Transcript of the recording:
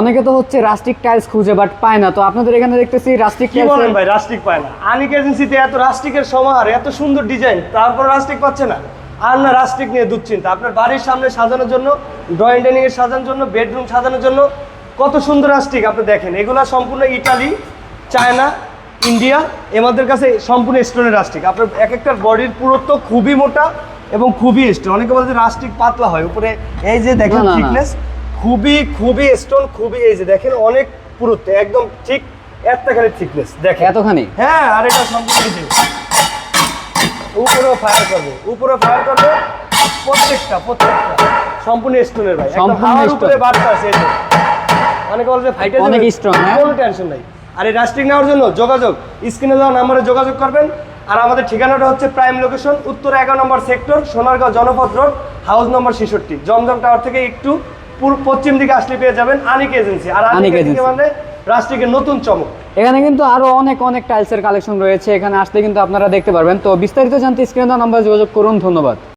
অনেকে তো হচ্ছে রাস্টিক টাইলস খুঁজে বাট পায় না। তো আপনাদের এখানে দেখতেছি রাস্টিক কি বলেন ভাই রাস্টিক পায় না। আনিক এজেন্সিতে এত রাস্টিকের সমাহার এত সুন্দর ডিজাইন তারপর রাস্টিক পাচ্ছে না। আর না রাস্টিক নিয়ে দুশ্চিন্তা। আপনার বাড়ির সামনে সাজানোর জন্য ড্রয়িং ডাইনিং এর সাজানোর জন্য বেডরুম সাজানোর জন্য কত সুন্দর রাস্টিক আপনি দেখেন। এগুলা সম্পূর্ণ ইটালি চায়না ইন্ডিয়া এমাদের কাছে সম্পূর্ণ স্টোনের রাস্টিক আপনার এক একটার বডির পুরুত্ব খুবই মোটা এবং খুবই স্টোন অনেকে বলছে রাস্টিক পাতলা হয়। উপরে এই যে দেখেন। থিকনেস খুবই খুবই স্টোন খুবই এই যে দেখেন অনেক পুরুত্ব একদম ঠিক এতখানি থিকনেস দেখেন। এতখানি? হ্যাঁ আর এটা সম্পূর্ণ যে। উপরেও ফায়ার করবে উপরে ফায়ার করবে প্রত্যেকটা প্রত্যেকটা সম্পূর্ণ স্টোনের ভাই। সম্পূর্ণ উপরে বার্তা আছে। অনেকে বলে যে ফাইটে অনেক strong, হ্যাঁ? কোনো টেনশন নাই। আর এই রাস্টিক নেওয়ার জন্য যোগাযোগ স্ক্রিনে দেওয়া নাম্বারে যোগাযোগ করবেন। আর আমাদের ঠিকানাটা হচ্ছে প্রাইম লোকেশন উত্তর এগারো নম্বর sector Sonargaon Janapath road house নম্বর ছেষট্টি জমজম টাওয়ার থেকে একটু পশ্চিম দিকে আসলে পেয়ে যাবেন আনিক এজেন্সি আর আনিক এজেন্সি মানে রাষ্ট্রিকের নতুন চমক। এখানে কিন্তু আরও অনেক অনেক টাইলসের কালেকশন রয়েছে। এখানে আসলে কিন্তু আপনারা দেখতে পারবেন। তো বিস্তারিত জানতে স্ক্রিনে নাম্বার যোগাযোগ করুন। ধন্যবাদ।